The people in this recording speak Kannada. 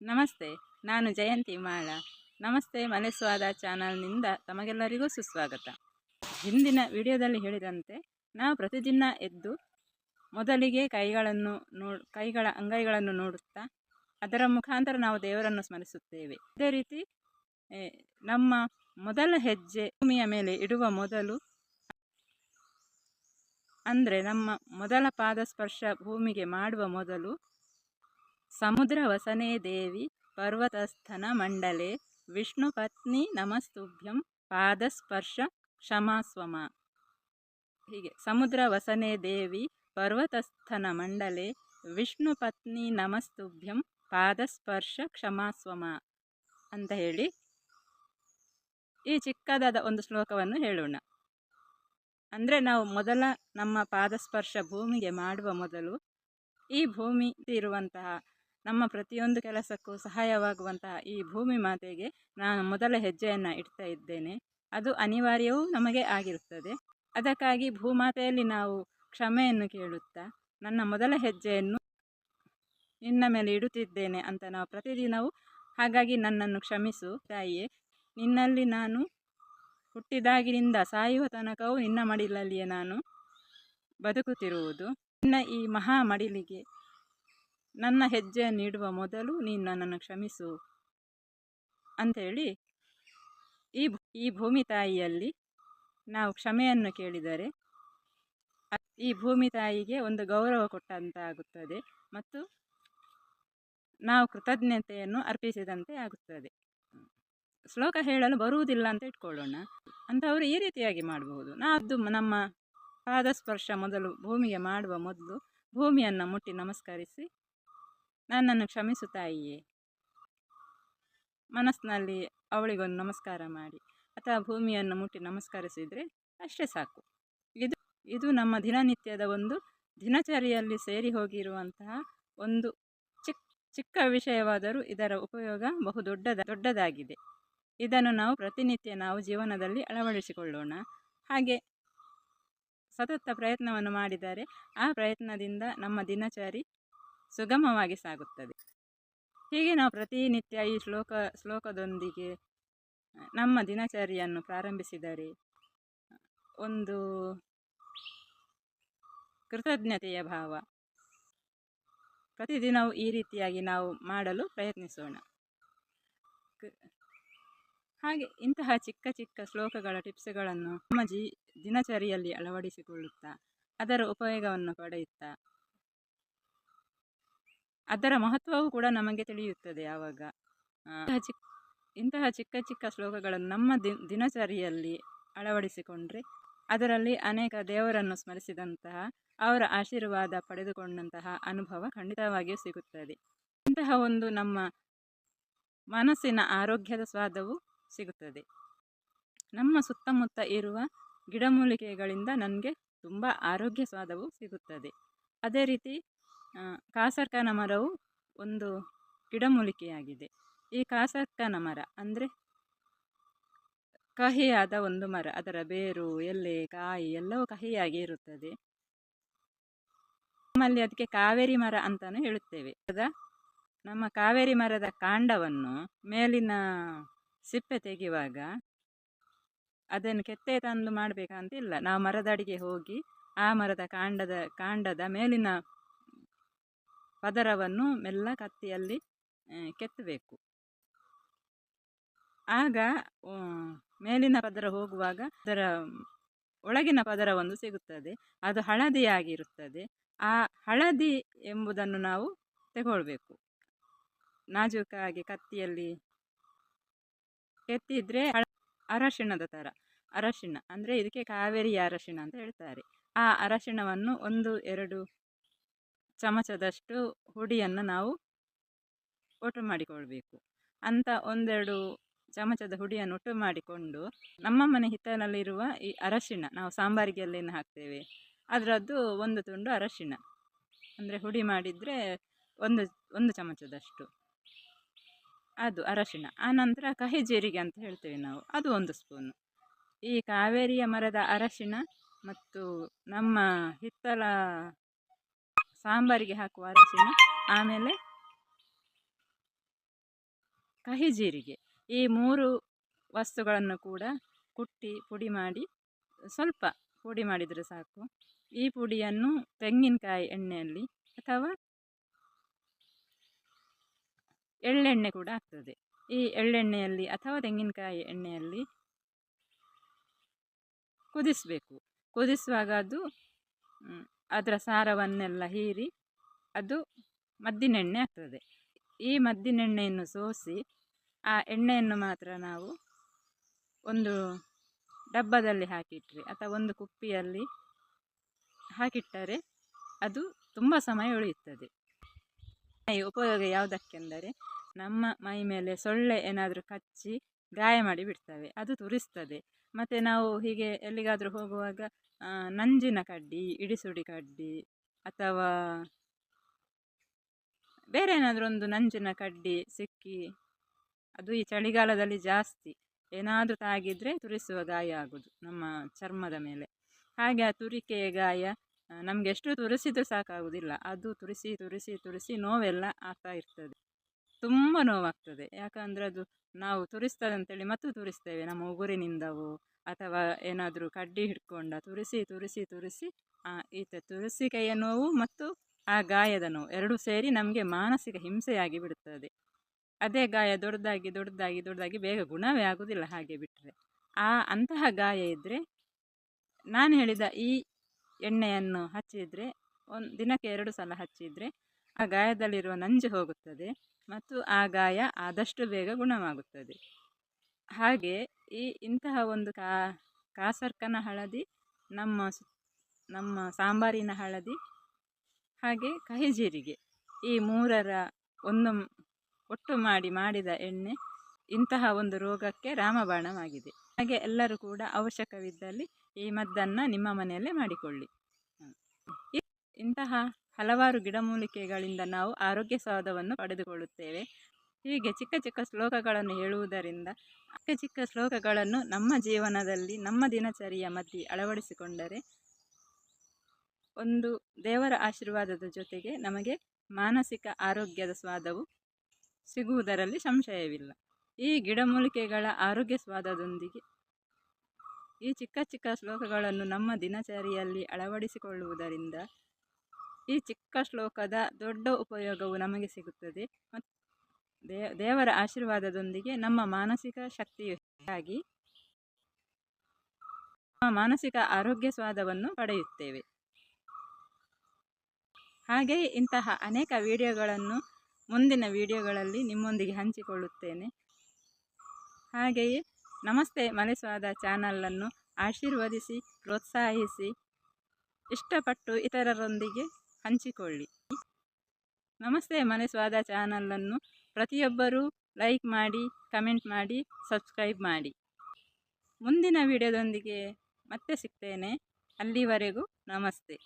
ನಮಸ್ತೆ, ನಾನು ಜಯಂತಿ ಮಾಳ. ನಮಸ್ತೆ, ಮಲೆಸ್ವಾದ ಚಾನಲ್ನಿಂದ ತಮಗೆಲ್ಲರಿಗೂ ಸುಸ್ವಾಗತ. ಹಿಂದಿನ ವಿಡಿಯೋದಲ್ಲಿ ಹೇಳಿದಂತೆ, ನಾವು ಪ್ರತಿದಿನ ಎದ್ದು ಮೊದಲಿಗೆ ಕೈಗಳನ್ನು ನೋ, ಕೈಗಳ ಅಂಗೈಗಳನ್ನು ನೋಡುತ್ತಾ, ಅದರ ಮುಖಾಂತರ ನಾವು ದೇವರನ್ನು ಸ್ಮರಿಸುತ್ತೇವೆ. ಅದೇ ರೀತಿ ನಮ್ಮ ಮೊದಲ ಹೆಜ್ಜೆ ಭೂಮಿಯ ಮೇಲೆ ಇಡುವ ಮೊದಲು ಅಂದರೆ ನಮ್ಮ ಮೊದಲ ಪಾದ ಸ್ಪರ್ಶ ಭೂಮಿಗೆ ಮಾಡುವ ಮೊದಲು ಸಮುದ್ರ ವಸನೆ ದೇವಿ ಪರ್ವತಸ್ಥನ ಮಂಡಲೆ ವಿಷ್ಣು ಪತ್ನಿ ನಮಸ್ತುಭ್ಯಂ ಪಾದಸ್ಪರ್ಶ ಕ್ಷಮಾಸ್ವಮ. ಹೀಗೆ ಸಮುದ್ರ ವಸನೆ ದೇವಿ ಪರ್ವತಸ್ಥನ ಮಂಡಲೆ ವಿಷ್ಣು ಪತ್ನಿ ನಮಸ್ತುಭ್ಯಂ ಪಾದಸ್ಪರ್ಶ ಕ್ಷಮಾಸ್ವಮ ಅಂತ ಹೇಳಿ ಈ ಚಿಕ್ಕದಾದ ಒಂದು ಶ್ಲೋಕವನ್ನು ಹೇಳೋಣ. ಅಂದರೆ ನಾವು ಮೊದಲ ನಮ್ಮ ಪಾದಸ್ಪರ್ಶ ಭೂಮಿಗೆ ಮಾಡುವ ಮೊದಲು ಈ ಭೂಮಿ ಇರುವಂತಹ ನಮ್ಮ ಪ್ರತಿಯೊಂದು ಕೆಲಸಕ್ಕೂ ಸಹಾಯವಾಗುವಂತಹ ಈ ಭೂಮಿ ಮಾತೆಗೆ ನಾನು ಮೊದಲ ಹೆಜ್ಜೆಯನ್ನು ಇಡ್ತಾ ಇದ್ದೇನೆ. ಅದು ಅನಿವಾರ್ಯವೂ ನಮಗೆ ಆಗಿರುತ್ತದೆ. ಅದಕ್ಕಾಗಿ ಭೂಮಾತೆಯಲ್ಲಿ ನಾವು ಕ್ಷಮೆಯನ್ನು ಕೇಳುತ್ತಾ, ನನ್ನ ಮೊದಲ ಹೆಜ್ಜೆಯನ್ನು ನಿನ್ನ ಮೇಲೆ ಇಡುತ್ತಿದ್ದೇನೆ ಅಂತ ನಾವು ಪ್ರತಿದಿನವೂ ಹಾಗಾಗಿ ನನ್ನನ್ನು ಕ್ಷಮಿಸು ತಾಯಿಯೇ. ನಿನ್ನಲ್ಲಿ ನಾನು ಹುಟ್ಟಿದಾಗಿನಿಂದ ಸಾಯುವ ತನಕವೂ ನಿನ್ನ ಮಡಿಲಲ್ಲಿಯೇ ನಾನು ಬದುಕುತ್ತಿರುವುದು. ನಿನ್ನ ಈ ಮಹಾ ಮಡಿಲಿಗೆ ನನ್ನ ಹೆಜ್ಜೆಯನ್ನು ಇಡುವ ಮೊದಲು ನೀನು ನನ್ನನ್ನು ಕ್ಷಮಿಸು ಅಂಥೇಳಿ ಈ ಈ ಭೂಮಿ ತಾಯಿಯಲ್ಲಿ ನಾವು ಕ್ಷಮೆಯನ್ನು ಕೇಳಿದರೆ ಈ ಭೂಮಿ ತಾಯಿಗೆ ಒಂದು ಗೌರವ ಕೊಟ್ಟಂತಾಗುತ್ತದೆ ಮತ್ತು ನಾವು ಕೃತಜ್ಞತೆಯನ್ನು ಅರ್ಪಿಸಿದಂತೆ ಆಗುತ್ತದೆ. ಶ್ಲೋಕ ಹೇಳಲು ಬರುವುದಿಲ್ಲ ಅಂತ ಇಟ್ಕೊಳ್ಳೋಣ. ಅಂತ ಅವರು ಈ ರೀತಿಯಾಗಿ ಮಾಡಬಹುದು. ನಾವು ನಮ್ಮ ಪಾದಸ್ಪರ್ಶ ಮೊದಲು ಭೂಮಿಗೆ ಮಾಡುವ ಮೊದಲು ಭೂಮಿಯನ್ನು ಮುಟ್ಟಿ ನಮಸ್ಕರಿಸಿ ನನ್ನನ್ನು ಕ್ಷಮಿಸು ತಾಯಿಯೇ ಮನಸ್ಸಿನಲ್ಲಿ ಅವಳಿಗೊಂದು ನಮಸ್ಕಾರ ಮಾಡಿ, ಅಥವಾ ಭೂಮಿಯನ್ನು ಮುಟ್ಟಿ ನಮಸ್ಕರಿಸಿದರೆ ಅಷ್ಟೇ ಸಾಕು. ಇದು ಇದು ನಮ್ಮ ದಿನನಿತ್ಯದ ಒಂದು ದಿನಚರಿಯಲ್ಲಿ ಸೇರಿ ಹೋಗಿರುವಂತಹ ಒಂದು ಚಿಕ್ಕ ಚಿಕ್ಕ ವಿಷಯವಾದರೂ ಇದರ ಉಪಯೋಗ ಬಹು ದೊಡ್ಡದ, ದೊಡ್ಡದಾಗಿದೆ. ಇದನ್ನು ನಾವು ಪ್ರತಿನಿತ್ಯ ನಾವು ಜೀವನದಲ್ಲಿ ಅಳವಡಿಸಿಕೊಳ್ಳೋಣ. ಹಾಗೆ ಸತತ ಪ್ರಯತ್ನವನ್ನು ಮಾಡಿದರೆ ಆ ಪ್ರಯತ್ನದಿಂದ ನಮ್ಮ ದಿನಚರಿ ಸುಗಮವಾಗಿ ಸಾಗುತ್ತದೆ. ಹೀಗೆ ನಾವು ಪ್ರತಿನಿತ್ಯ ಈ ಶ್ಲೋಕ, ಶ್ಲೋಕದೊಂದಿಗೆ ನಮ್ಮ ದಿನಚರಿಯನ್ನು ಪ್ರಾರಂಭಿಸಿದರೆ ಒಂದು ಕೃತಜ್ಞತೆಯ ಭಾವ. ಪ್ರತಿದಿನವೂ ಈ ರೀತಿಯಾಗಿ ನಾವು ಮಾಡಲು ಪ್ರಯತ್ನಿಸೋಣ. ಹಾಗೆ ಇಂತಹ ಚಿಕ್ಕ ಚಿಕ್ಕ ಶ್ಲೋಕಗಳ ಟಿಪ್ಸ್ಗಳನ್ನು ನಮ್ಮ ಜೀ, ದಿನಚರಿಯಲ್ಲಿ ಅಳವಡಿಸಿಕೊಳ್ಳುತ್ತಾ, ಅದರ ಉಪಯೋಗವನ್ನು ಪಡೆಯುತ್ತಾ ಅದರ ಮಹತ್ವವೂ ಕೂಡ ನಮಗೆ ತಿಳಿಯುತ್ತದೆ ಆವಾಗ. ಇಂತಹ ಚಿಕ್ಕ ಇಂತಹ ಚಿಕ್ಕ ಚಿಕ್ಕ ಶ್ಲೋಕಗಳನ್ನು ನಮ್ಮ ದಿನಚರಿಯಲ್ಲಿ ಅಳವಡಿಸಿಕೊಂಡ್ರೆ ಅದರಲ್ಲಿ ಅನೇಕ ದೇವರನ್ನು ಸ್ಮರಿಸಿದಂತಹ, ಅವರ ಆಶೀರ್ವಾದ ಪಡೆದುಕೊಂಡಂತಹ ಅನುಭವ ಖಂಡಿತವಾಗಿಯೂ ಸಿಗುತ್ತದೆ. ಇಂತಹ ಒಂದು ನಮ್ಮ ಮನಸ್ಸಿನ ಆರೋಗ್ಯದ ಸ್ವಾದವು ಸಿಗುತ್ತದೆ. ನಮ್ಮ ಸುತ್ತಮುತ್ತ ಇರುವ ಗಿಡಮೂಲಿಕೆಗಳಿಂದ ನನಗೆ ತುಂಬ ಆರೋಗ್ಯ ಸ್ವಾದವು ಸಿಗುತ್ತದೆ. ಅದೇ ರೀತಿ ಕಾಸರ್ಕನ ಮರವು ಒಂದು ಗಿಡಮೂಲಿಕೆಯಾಗಿದೆ. ಈ ಕಾಸರ್ಕನ ಮರ ಅಂದರೆ ಕಹಿಯಾದ ಒಂದು ಮರ. ಅದರ ಬೇರು, ಎಲೆ, ಕಾಯಿ ಎಲ್ಲವೂ ಕಹಿಯಾಗಿ ಇರುತ್ತದೆ. ನಮ್ಮಲ್ಲಿ ಅದಕ್ಕೆ ಕಾವೇರಿ ಮರ ಅಂತಲೂ ಹೇಳುತ್ತೇವೆ. ಅದ ನಮ್ಮ ಕಾವೇರಿ ಮರದ ಕಾಂಡವನ್ನು ಮೇಲಿನ ಸಿಪ್ಪೆ ತೆಗೆಯುವಾಗ ಅದನ್ನು ಕೆತ್ತೆ ತಂದು ಮಾಡಬೇಕಂತಿಲ್ಲ. ನಾವು ಮರದಡಿಗೆ ಹೋಗಿ ಆ ಮರದ ಕಾಂಡದ ಕಾಂಡದ ಮೇಲಿನ ಪದರವನ್ನು ಮೆಲ್ಲ ಕತ್ತಿಯಲ್ಲಿ ಕೆತ್ತಬೇಕು. ಆಗ ಮೇಲಿನ ಪದರ ಹೋಗುವಾಗ ಅದರ ಒಳಗಿನ ಪದರ ಒಂದು ಸಿಗುತ್ತದೆ. ಅದು ಹಳದಿಯಾಗಿರುತ್ತದೆ. ಆ ಹಳದಿ ಎಂಬುದನ್ನು ನಾವು ತಗೊಳ್ಬೇಕು. ನಾಜೂಕಾಗಿ ಕತ್ತಿಯಲ್ಲಿ ಕೆತ್ತಿದ್ರೆ ಅರಶಿಣದ ಥರ ಅರಶಿಣ ಅಂದರೆ ಇದಕ್ಕೆ ಕಾವೇರಿ ಅರಶಿಣ ಅಂತ ಹೇಳ್ತಾರೆ. ಆ ಅರಶಿಣವನ್ನು ಒಂದು, ಎರಡು ಚಮಚದಷ್ಟು ಹುಡಿಯನ್ನು ನಾವು ಒಟ್ಟು ಮಾಡಿಕೊಳ್ಬೇಕು. ಅಂತ ಒಂದೆರಡು ಚಮಚದ ಹುಡಿಯನ್ನು ಒಟ್ಟು ಮಾಡಿಕೊಂಡು, ನಮ್ಮ ಮನೆ ಹಿತ್ತಲಲ್ಲಿರುವ ಈ ಅರಶಿಣ ನಾವು ಸಾಂಬಾರಿಗೆ ಏನು ಹಾಕ್ತೇವೆ? ಅದರದ್ದು ಒಂದು ತುಂಡು ಅರಶಿಣ. ಅಂದರೆ ಹುಡಿ ಮಾಡಿದರೆ ಒಂದು ಒಂದು ಚಮಚದಷ್ಟು. ಅದು ಅರಶಿಣ. ಆನಂತರ ಕಹಿ ಜೀರಿಗೆ ಅಂತ ಹೇಳ್ತೇವೆ ನಾವು. ಅದು ಒಂದು ಸ್ಪೂನು. ಈ ಕಾವೇರಿಯ ಮರದ ಅರಶಿಣ ಮತ್ತು ನಮ್ಮ ಹಿತ್ತಲ ಸಾಂಬಾರಿಗೆ ಹಾಕುವ ಅರಸಿನ ಆಮೇಲೆ ಕಹಿ ಜೀರಿಗೆ. ಈ ಮೂರು ವಸ್ತುಗಳನ್ನು ಕೂಡ ಕುಟ್ಟಿ ಪುಡಿ ಮಾಡಿ, ಸ್ವಲ್ಪ ಪುಡಿ ಮಾಡಿದರೆ ಸಾಕು. ಈ ಪುಡಿಯನ್ನು ತೆಂಗಿನಕಾಯಿ ಎಣ್ಣೆಯಲ್ಲಿ ಅಥವಾ ಎಳ್ಳೆಣ್ಣೆ ಕೂಡ ಆಗ್ತದೆ. ಈ ಎಳ್ಳೆಣ್ಣೆಯಲ್ಲಿ ಅಥವಾ ತೆಂಗಿನಕಾಯಿ ಎಣ್ಣೆಯಲ್ಲಿ ಕುದಿಸಬೇಕು. ಕುದಿಸುವಾಗ ಅದು ಅದರ ಸಾರವನ್ನೆಲ್ಲ ಹೀರಿ ಅದು ಮದ್ದಿನೆಣ್ಣೆ ಆಗ್ತದೆ. ಈ ಮದ್ದಿನೆಣ್ಣೆಯನ್ನು ಸೋಸಿ ಆ ಎಣ್ಣೆಯನ್ನು ಮಾತ್ರ ನಾವು ಒಂದು ಡಬ್ಬದಲ್ಲಿ ಹಾಕಿಟ್ರಿ ಅಥವಾ ಒಂದು ಕುಪ್ಪಿಯಲ್ಲಿ ಹಾಕಿಟ್ಟರೆ ಅದು ತುಂಬ ಸಮಯ ಉಳಿಯುತ್ತದೆ. ಉಪಯೋಗ ಯಾವುದಕ್ಕೆಂದರೆ ನಮ್ಮ ಮೈ ಮೇಲೆ ಸೊಳ್ಳೆ ಏನಾದರೂ ಕಚ್ಚಿ ಗಾಯ ಮಾಡಿ ಬಿಡ್ತವೆ, ಅದು ತುರಿಸ್ತದೆ. ಮತ್ತು ನಾವು ಹೀಗೆ ಎಲ್ಲಿಗಾದರೂ ಹೋಗುವಾಗ ನಂಜಿನ ಕಡ್ಡಿ, ಇಡಿಸುಡಿ ಕಡ್ಡಿ ಅಥವಾ ಬೇರೆ ಏನಾದರೂ ಒಂದು ನಂಜಿನ ಕಡ್ಡಿ ಸಿಕ್ಕಿ, ಅದು ಈ ಚಳಿಗಾಲದಲ್ಲಿ ಜಾಸ್ತಿ ಏನಾದರೂ ತಾಗಿದರೆ ತುರಿಸುವ ಗಾಯ ಆಗೋದು ನಮ್ಮ ಚರ್ಮದ ಮೇಲೆ. ಹಾಗೆ ಆ ತುರಿಕೆಯ ಗಾಯ ನಮಗೆ ಎಷ್ಟು ತುರಿಸಿದರೂ ಸಾಕಾಗುವುದಿಲ್ಲ ಅದು ತುರಿಸಿ ತುರಿಸಿ ತುರಿಸಿ ನೋವೆಲ್ಲ ಆಗ್ತಾ ಇರ್ತದೆ. ತುಂಬ ನೋವಾಗ್ತದೆ. ಯಾಕಂದರೆ ಅದು ನಾವು ತುರಿಸ್ತದೆ ಅಂತೇಳಿ ಮತ್ತು ತುರಿಸ್ತೇವೆ ನಮ್ಮ ಉಗುರಿನಿಂದವೋ ಅಥವಾ ಏನಾದರೂ ಕಡ್ಡಿ ಹಿಡ್ಕೊಂಡ ತುರಿಸಿ ತುರಿಸಿ ತುರಿಸಿ ಈತ ತುರಿಸಿಕೆಯ ನೋವು ಮತ್ತು ಆ ಗಾಯದ ನೋವು ಎರಡೂ ಸೇರಿ ನಮಗೆ ಮಾನಸಿಕ ಹಿಂಸೆಯಾಗಿ ಬಿಡುತ್ತದೆ. ಅದೇ ಗಾಯ ದೊಡ್ಡದಾಗಿ ದೊಡ್ಡದಾಗಿ ದೊಡ್ಡದಾಗಿ ಬೇಗ ಗುಣವೇ ಆಗುವುದಿಲ್ಲ ಹಾಗೆ ಬಿಟ್ಟರೆ ಆ, ಅಂತಹ ಗಾಯ ಇದ್ದರೆ ನಾನು ಹೇಳಿದ ಈ ಎಣ್ಣೆಯನ್ನು ಹಚ್ಚಿದರೆ ಒಂದು ದಿನಕ್ಕೆ ಎರಡು ಸಲ ಹಚ್ಚಿದರೆ ಆ ಗಾಯದಲ್ಲಿರುವ ನಂಜು ಹೋಗುತ್ತದೆ. ಮತ್ತು ಆ ಗಾಯ ಆದಷ್ಟು ಬೇಗ ಗುಣವಾಗುತ್ತದೆ. ಹಾಗೆ ಈ ಇಂತಹ ಒಂದು ಕಾ, ಕಾಸರ್ಕನ ಹಳದಿ, ನಮ್ಮ ನಮ್ಮ ಸಾಂಬಾರಿನ ಹಳದಿ, ಹಾಗೆ ಕಹಿ ಜೀರಿಗೆ ಈ ಮೂರರ ಒಂದು ಒಟ್ಟು ಮಾಡಿ ಮಾಡಿದ ಎಣ್ಣೆ ಇಂತಹ ಒಂದು ರೋಗಕ್ಕೆ ರಾಮಬಾಣವಾಗಿದೆ. ಹಾಗೆ ಎಲ್ಲರೂ ಕೂಡ ಅವಶ್ಯಕವಿದ್ದಲ್ಲಿ ಈ ಮದ್ದನ್ನು ನಿಮ್ಮ ಮನೆಯಲ್ಲೇ ಮಾಡಿಕೊಳ್ಳಿ. ಇಂತಹ ಹಲವಾರು ಗಿಡಮೂಲಿಕೆಗಳಿಂದ ನಾವು ಆರೋಗ್ಯ ಸ್ವಾದವನ್ನು ಪಡೆದುಕೊಳ್ಳುತ್ತೇವೆ. ಹೀಗೆ ಚಿಕ್ಕ ಚಿಕ್ಕ ಶ್ಲೋಕಗಳನ್ನು ಹೇಳುವುದರಿಂದ ಚಿಕ್ಕ ಚಿಕ್ಕ ಶ್ಲೋಕಗಳನ್ನು ನಮ್ಮ ಜೀವನದಲ್ಲಿ, ನಮ್ಮ ದಿನಚರಿಯ ಮಧ್ಯೆ ಅಳವಡಿಸಿಕೊಂಡರೆ ಒಂದು ದೇವರ ಆಶೀರ್ವಾದದ ಜೊತೆಗೆ ನಮಗೆ ಮಾನಸಿಕ ಆರೋಗ್ಯದ ಸ್ವಾದವು ಸಿಗುವುದರಲ್ಲಿ ಸಂಶಯವಿಲ್ಲ. ಈ ಗಿಡಮೂಲಿಕೆಗಳ ಆರೋಗ್ಯ ಸ್ವಾದದೊಂದಿಗೆ ಈ ಚಿಕ್ಕ ಚಿಕ್ಕ ಶ್ಲೋಕಗಳನ್ನು ನಮ್ಮ ದಿನಚರಿಯಲ್ಲಿ ಅಳವಡಿಸಿಕೊಳ್ಳುವುದರಿಂದ ಈ ಚಿಕ್ಕ ಶ್ಲೋಕದ ದೊಡ್ಡ ಉಪಯೋಗವು ನಮಗೆ ಸಿಗುತ್ತದೆ. ಮತ್ತು ದೇವರ ಆಶೀರ್ವಾದದೊಂದಿಗೆ ನಮ್ಮ ಮಾನಸಿಕ ಶಕ್ತಿಯಾಗಿ ಮಾನಸಿಕ ಆರೋಗ್ಯ ಸ್ವಾದವನ್ನು ಪಡೆಯುತ್ತೇವೆ. ಹಾಗೆಯೇ ಇಂತಹ ಅನೇಕ ವಿಡಿಯೋಗಳನ್ನು ಮುಂದಿನ ವಿಡಿಯೋಗಳಲ್ಲಿ ನಿಮ್ಮೊಂದಿಗೆ ಹಂಚಿಕೊಳ್ಳುತ್ತೇನೆ. ಹಾಗೆಯೇ ನಮಸ್ತೆ ಮಲೆಸ್ವಾದ ಚಾನಲನ್ನು ಆಶೀರ್ವದಿಸಿ, ಪ್ರೋತ್ಸಾಹಿಸಿ, ಇಷ್ಟಪಟ್ಟು ಇತರರೊಂದಿಗೆ ಹಂಚಿಕೊಳ್ಳಿ. ನಮಸ್ತೆ, ಮನೆ ಸ್ವಾದ ಚಾನಲನ್ನು ಪ್ರತಿಯೊಬ್ಬರೂ ಲೈಕ್ ಮಾಡಿ, ಕಮೆಂಟ್ ಮಾಡಿ, ಸಬ್ಸ್ಕ್ರೈಬ್ ಮಾಡಿ. ಮುಂದಿನ ವಿಡಿಯೋದೊಂದಿಗೆ ಮತ್ತೆ ಸಿಗ್ತೇನೆ. ಅಲ್ಲಿವರೆಗೂ ನಮಸ್ತೆ.